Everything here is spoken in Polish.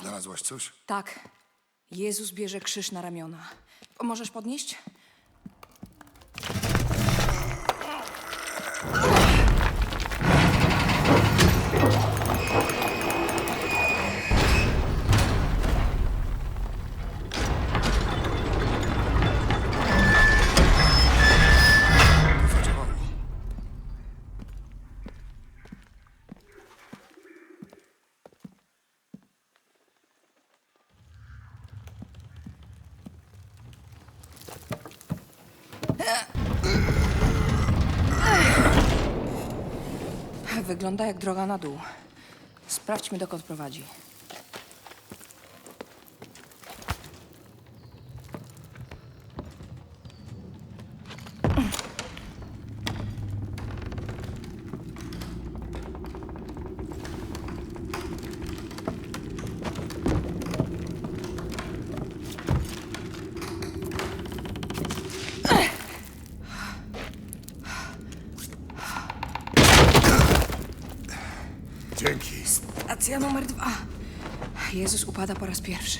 Znalazłaś coś? Tak. Jezus bierze krzyż na ramiona. Możesz podnieść? Wygląda jak droga na dół. Sprawdźmy, dokąd prowadzi. Dzięki. Stacja numer dwa. Jezus upada po raz pierwszy.